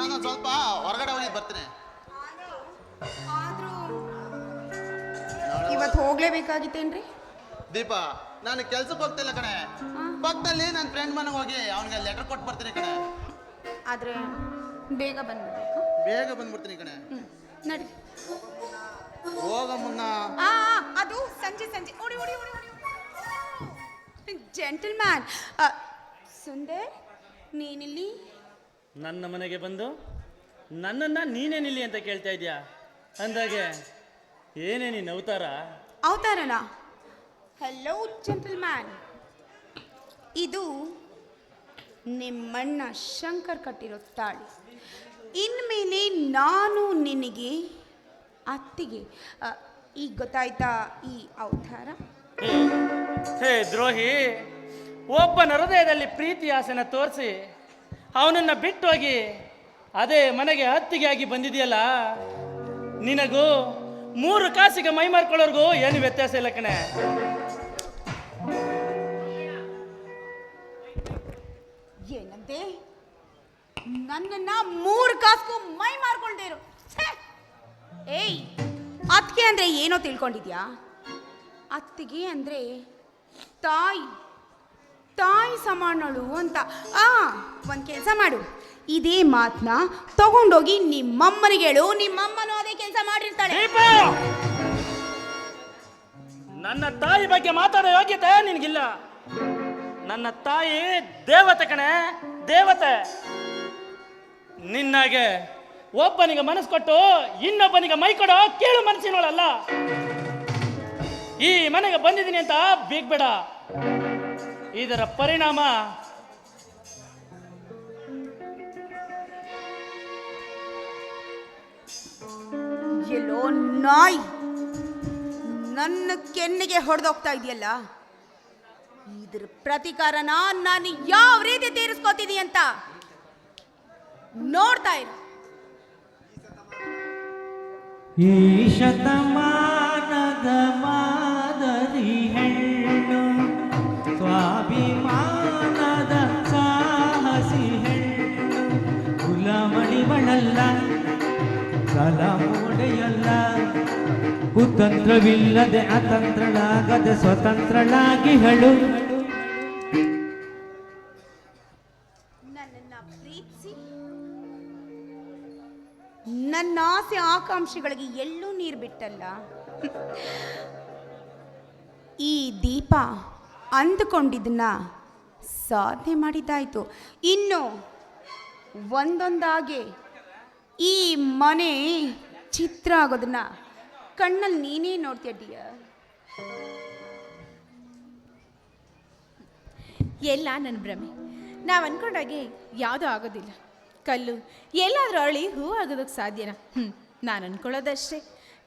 ನಾನು ಸ್ವಲ್ಪ ಹೊರಗಡೆ ಹೋಗಿ ಬರ್ತೀನಿ. ಇವತ್ತು ಹೋಗ್ಲೇಬೇಕಾಗಿತ್ತೇನ್ರಿ? ದೀಪ ನಾನು ಕೆಲ್ಸಕ್ಕೆ ಹೋಗ್ತಿಲ್ಲ ಕಣೆ. ಪಕ್ಕದಲ್ಲಿ ನನ್ನ ಫ್ರೆಂಡ್ ಮನೆಗೆ ಹೋಗಿ ಅವನಿಗೆ ಲೆಟರ್ ಕೊಟ್ಟು ಬರ್ತೀನಿ ಕಣೆ. ಆದ್ರೆ ಬೇಗ ಬಂದ್ಬಿಡ್ಬೇಕು. ಬೇಗ ಬಂದ್ಬಿಡ್ತೀನಿ ಕಣೆ. ನಡಿ. ಹೋಗ ಮುನ್ನ. ಆ ಆ, ಅದು ಸಂಜೆ ಸಂಜೆ. ಓಡಿ ಓಡಿ ಓಡಿ ಓಡಿ ಜೆಂಟಲ್ಮ್ಯಾನ್ ಸುಂದರ್ ನೀನಿಲ್ಲಿ ನನ್ನ ಮನೆಗೆ ಬಂದು ನನ್ನನ್ನು ನೀನೇ ನಿಲ್ಲಿ ಅಂತ ಕೇಳ್ತಾ ಇದೆಯಾ? ಅಂದಾಗೆ ಏನೇ ನೀನು ಅವತಾರ? ಅವತಾರನ? ಹಲೋ ಜೆಂಟಲ್ಮ್ಯಾನ್ ಇದು ನಿಮ್ಮಣ್ಣ ಶಂಕರ್ ಕಟ್ಟಿರೋ ತಾಳಿ. ಇನ್ಮೇಲೆ ನಾನು ನಿನಗೆ ಅತ್ತಿಗೆ ಈಗ ಗೊತ್ತಾಯ್ತಾ ಈ ಅವತಾರ? ಹೇ, ಹೇ ದ್ರೋಹಿ ಒಬ್ಬನ ಹೃದಯದಲ್ಲಿ ಪ್ರೀತಿ ಆಸೆನ ತೋರಿಸಿ. ಅವನನ್ನು ಬಿಟ್ಟೋಗಿ ಅದೇ ಮನೆಗೆ ಹತ್ತಿಗೆ ಆಗಿ ಬಂದಿದೆಯಲ್ಲ? ನಿನಗೂ ಮೂರು ಕಾಸಿಗೆ ಮೈ ಮಾರ್ಕೊಳ್ಳೋರ್ಗೂ ಏನು ವ್ಯತ್ಯಾಸ ಇಲ್ಲ ಕಣೆ. ಏನಂತೆ? ನನ್ನನ್ನ ಮೂರು ಕಾಸು ಮೈ ಮಾರ್ಕೊಂಡಿರು ಏಯ್, ಅತ್ತಿಗೆ ಅಂದ್ರೆ ಏನೋ ತಿಳ್ಕೊಂಡಿದ್ಯಾ? ಅತ್ತಿಗೆ ಅಂದ್ರೆ ತಾಯಿ. ತಾಯಿ ಸಮಾನಳು ಅಂತ. ಆ, ಒಂದು ಕೆಲಸ ಮಾಡು. ಇದೇ ಮಾತನ್ನ ತಗೊಂಡೋಗಿ ನಿಮ್ಮಮ್ಮನಿಗೆ ಹೇಳು. ನಿಮ್ಮಮ್ಮನೂ ಅದೇ ಕೆಲಸ ಮಾಡಿರ್ತಾಳೆ. ನನ್ನ ತಾಯಿ ಬಗ್ಗೆ ಮಾತಾಡೋ ಯೋಗ್ಯತೆ ನಿನಗಿಲ್ಲ. ನನ್ನ ತಾಯಿ ದೇವತೆ ಕಣೆ, ದೇವತೆ. ನಿನ್ನಾಗೆ ಒಬ್ಬನಿಗೆ ಮನಸ್ಸು ಕೊಟ್ಟು ಇನ್ನೊಬ್ಬನಿಗೆ ಮೈ ಕೊಡೋ ಕೇಳು ಮನಸ್ಸಿನೋಳಲ್ಲ ಈ ಮನೆಗೆ ಬಂದಿದ್ದೀನಿ ಅಂತ ಬೀಗ್ಬೇಡ. ಇದರ ಪರಿಣಾಮ ಎಲ್ಲೋ ನಾಯಿ ನನ್ನ ಕೆನ್ನಿಗೆ ಹೊಡೆದೋಗ್ತಾ ಇದೆಯಲ್ಲ? ಇದ್ರ ಪ್ರತಿಕಾರ ನಾನು ಯಾವ ರೀತಿ ತೀರಿಸ್ಕೋತೀನಿ ಅಂತ ನೋಡ್ತಾ ಇರು. ಈ ಕುಲಮಣಿಗಳಲ್ಲ ಕಲಮೋಡೆಯಲ್ಲ ಕುತಂತ್ರವಿಲ್ಲದೆ ಅತಂತ್ರಳಾಗದೆ ಸ್ವತಂತ್ರಳಾಗಿ ಹೇಳು. ನನ್ನ ಆಸೆ ಆಕಾಂಕ್ಷೆಗಳಿಗೆ ಎಲ್ಲೂ ನೀರು ಬಿಟ್ಟಲ್ಲ. ಈ ದೀಪ ಅಂದುಕೊಂಡಿದ್ದನ್ನ ಸಾಧನೆ ಮಾಡಿದ್ದಾಯ್ತು. ಇನ್ನು ಒಂದೊಂದಾಗೆ ಈ ಮನೆ ಚಿತ್ರ ಆಗೋದನ್ನ ಕಣ್ಣಲ್ಲಿ ನೀನೇ ನೋಡ್ತೀಯ ಡಿಯ ಎಲ್ಲ ನನ್ನ ಭ್ರಮೆ. ನಾವು ಅನ್ಕೊಂಡಾಗೆ ಯಾವುದೂ ಆಗೋದಿಲ್ಲ. ಕಲ್ಲು, ಎಲ್ಲಾದರೂ ಅಳಿ ಹೂ ಆಗೋದಕ್ಕೆ ಸಾಧ್ಯನಾ? ಹ್ಞೂ ನಾನು ಅನ್ಕೊಳ್ಳೋದಷ್ಟೇ.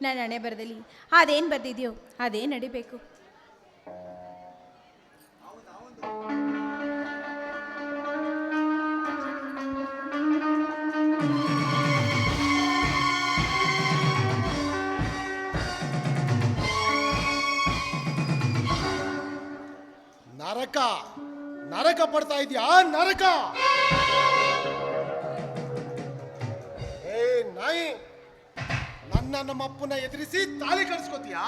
ನನ್ನ ಹಣೆ ಬರದಲ್ಲಿ ಅದೇನು ಬರ್ದಿದೆಯೋ, ಅದೇ ನಡಿಬೇಕು. ನರಕ. ನರಕ ಪಡ್ತಾ ಇದೀಯಾ ನರಕ. ಏ ನಾಯಿ, ನನ್ನ ನಮ್ಮಪ್ಪನ ಎದುರಿಸಿ ತಾಳಿ ಕಟ್ಸ್ಕೊತೀಯಾ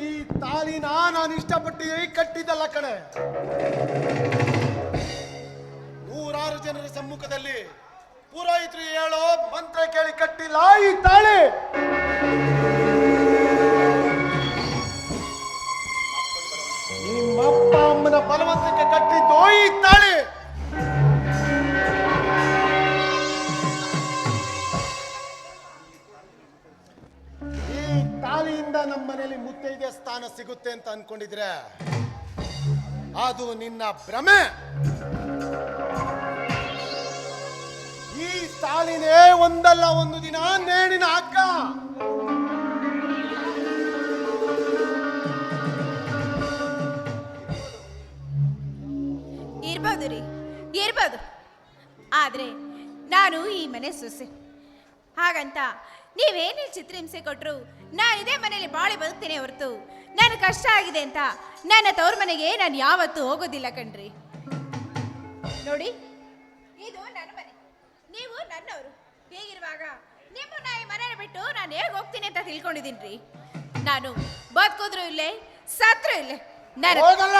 ಈ ತಾಳಿನ ನಾನು ಇಷ್ಟಪಟ್ಟು ಕಟ್ಟಿದ್ದಲ್ಲ ಕಣೆ. ನೂರಾರು ಜನರ ಸಮ್ಮುಖದಲ್ಲಿ ಪುರೋಹಿತರು ಹೇಳೋ ಮಂತ್ರ ಕೇಳಿ ಕಟ್ಟಿಲ್ಲ ಈ ತಾಳಿ. ಸಿಗುತ್ತೆ ಅಂತ ಅನ್ಕೊಂಡಿದ್ರೆ ಅದು ನಿನ್ನ ಭ್ರಮೆ. ಈ ಸಾಲಿನೇ ಒಂದಲ್ಲ, ಒಂದು ದಿನ ನೇಣಿನ ಹಗ್ಗ. ಇರ್ಬೋದು ರೀ, ಇರ್ಬೋದು. ಆದ್ರೆ ನಾನು ಈ ಮನೆ ಸೊಸೆ. ಹಾಗಂತ ನೀವೇನೇ ಚಿತ್ರಹಿಂಸೆ ಕೊಟ್ಟರು ನಾನು ಇದೇ ಮನೇಲಿ ಬಾಳೆ ಬದುಕ್ತೇನೆ ಹೊರತು. ನನ್ನ ಕಷ್ಟ ಆಗಿದೆ ಅಂತ. ನನ್ನ ತವ್ರ ಮನೆಗೆ ನಾನು ಯಾವತ್ತೂ ಹೋಗೋದಿಲ್ಲ ಕಣ್ರಿ. ನೋಡಿ ಇದು ನನ್ನ ಮನೆ. ನೀವು ನನ್ನವರು. ಹೇಗಿರುವಾಗ ನಿಮ್ಮ ನಾಯಿ ಮನೇನ ಬಿಟ್ಟು ನಾನು ಹೇಗೆ ಹೋಗ್ತೀನಿ ಅಂತ ತಿಳ್ಕೊಂಡಿದ್ದೀನಿ ನಾನು ಬದುಕಿದ್ರು ಇಲ್ಲೇ ಸತ್ರು ಇಲ್ಲೇ. ನಾನು ಹೋಗಲ್ಲ.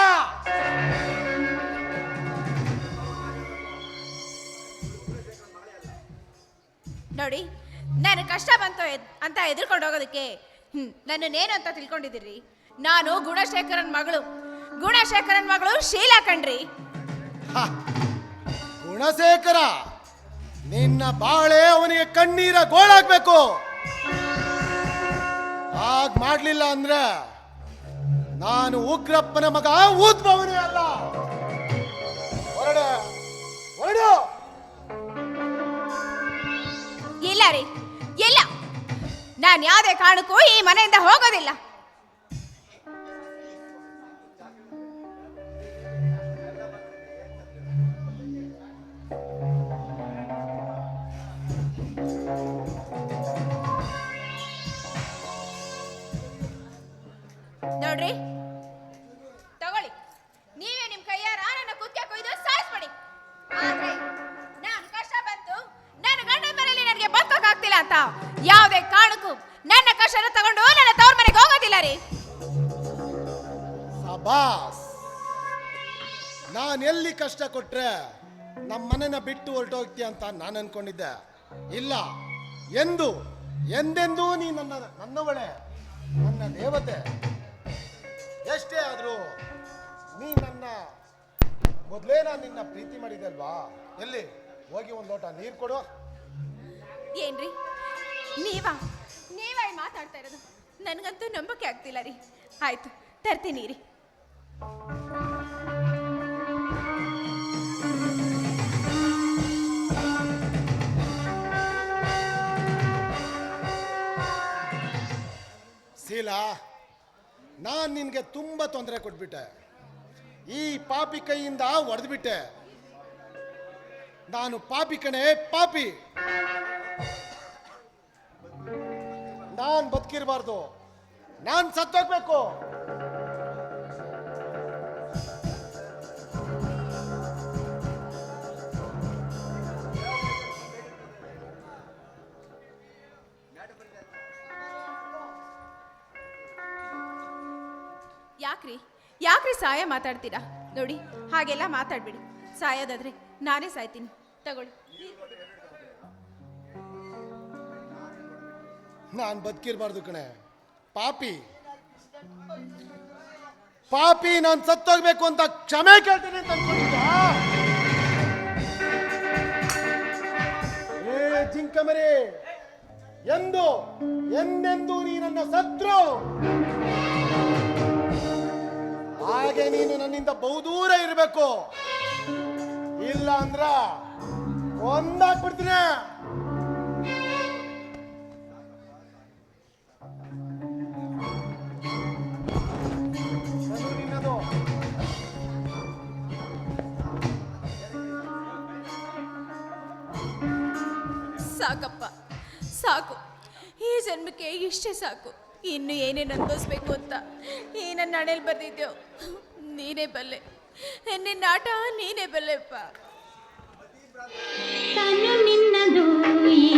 ನೋಡಿ ನಾನು ಕಷ್ಟ ಬಂತು ಅಂತ ಎದುರ್ಕೊಂಡು ಹೋಗೋದಕ್ಕೆ ಹ್ಮ್, ನನ್ನನ್ನೇನು ಅಂತ ತಿಳ್ಕೊಂಡಿದ್ದೀರಿ? ನಾನು ಗುಣಶೇಖರನ್ ಮಗಳು. ಗುಣಶೇಖರನ್ ಮಗಳು ಶೀಲಾ ಕಣ್ರಿ. ಹ. ಗುಣಶೇಖರ ನಿನ್ನ ಬಾಳೆ ಅವನಿಗೆ ಕಣ್ಣೀರ ಗೋಳಾಗ್ಬೇಕು ಆಗ ಮಾಡ್ಲಿಲ್ಲ ಅಂದ್ರೆ ನಾನು ಉಗ್ರಪ್ಪನ ಮಗ ಊದ್ಭವನೇ ಅಲ್ಲ. ಹೊರಡ ಹೊರಡು. ಇಲ್ಲ ರೀ ಇಲ್ಲ. ನಾನು ಯಾವುದೇ ಕಾರಣಕ್ಕೂ ಈ ಮನೆಯಿಂದ ಹೋಗೋದಿಲ್ಲ. ಸಬಾಸ್ ನಾನು ಎಲ್ಲಿ ಕಷ್ಟ ಕೊಟ್ರೆ ನಮ್ಮ ಬಿಟ್ಟು ಹೊರಟೋಗ್ತೀಯ ಅಂತ ನಾನು ಅನ್ಕೊಂಡಿದ್ದೆ. ಇಲ್ಲ, ಎಂದು, ಎಂದೆಂದೂ ನೀ ನನ್ನ, ನನ್ನವಳೆ, ನನ್ನ ದೇವತೆ. ಎಷ್ಟೇ ಆದರೂ ನೀ ನನ್ನ, ಮೊದಲೇ ನಾನು ನಿನ್ನ ಪ್ರೀತಿ ಮಾಡಿದಲ್ವಾ ಎಲ್ಲಿ? ಹೋಗಿ ಒಂದು ಲೋಟ ನೀರು ಕೊಡು. ಏನ್ರಿ? ನೀವಾ? ನೀವೇ ಮಾತಾಡ್ತಾ ಇರೋದು? ನನಗಂತೂ ನಂಬಕ್ಕೆ ಆಗ್ತಿಲ್ಲ ರೀ. ಆಯ್ತು, ತರ್ತೀನಿ ರೀ. ಶೀಲಾ ನಾನು ನಿನಗೆ ತುಂಬ ತೊಂದರೆ ಕೊಟ್ಬಿಟ್ಟೆ. ಈ ಪಾಪಿ ಕೈಯಿಂದ ಒಡೆದ್ಬಿಟ್ಟೆ. ನಾನು ಪಾಪಿ ಕಣೆ, ಪಾಪಿ. ನಾನು ಬದುಕಿರಬಾರ್ದು. ನಾನು ಸತ್ತೋಗ್ಬೇಕು. ಯಾಕ್ರಿ? ಯಾಕ್ರಿ ಸಾಯ ಮಾತಾಡ್ತೀರಾ? ನೋಡಿ, ಹಾಗೆಲ್ಲ ಮಾತಾಡ್ಬಿಡಿ. ಸಾಯೋದಾದ್ರೆ ನಾನೇ ಸಾಯ್ತೀನಿ. ತಗೊಳ್ಳಿ. ನಾನು ಬದುಕಿರ್ಬಾರ್ದು ಕಣೆ. ಪಾಪಿ. ಪಾಪಿ, ನಾನು ಸತ್ತೋಗ್ಬೇಕು ಅಂತ ಕ್ಷಮೆ ಕೇಳ್ತೀನಿ ಅಂತ ಜಿಂಕಮರಿ. ಎಂದು, ಎಂದೆಂದು ನೀ ನನ್ನ ಸತ್ರು. ಹಾಗೆ ನೀನು ನನ್ನಿಂದ ಬಹುದೂರ ಇರಬೇಕು. ಇಲ್ಲ ಅಂದ್ರ ನಿನ್ನದು. ಸಾಕಪ್ಪ ಸಾಕು. ಈ ಜನ್ಮಕ್ಕೆ ಇಷ್ಟೇ ಸಾಕು. ಇನ್ನು ಏನೇನು ಅನ್ಭವಿಸ್ಬೇಕು ಅಂತ ಏನನ್ನ ನನ್ನ ಹಣೆಯಲ್ಲಿ ನೀನೇ ಬಲ್ಲೆ. ನಿನ್ನ ಆಟ ನೀನೇ ಬಲ್ಲೆಪ್ಪ. ತನು ನಿನ್ನದು ಈ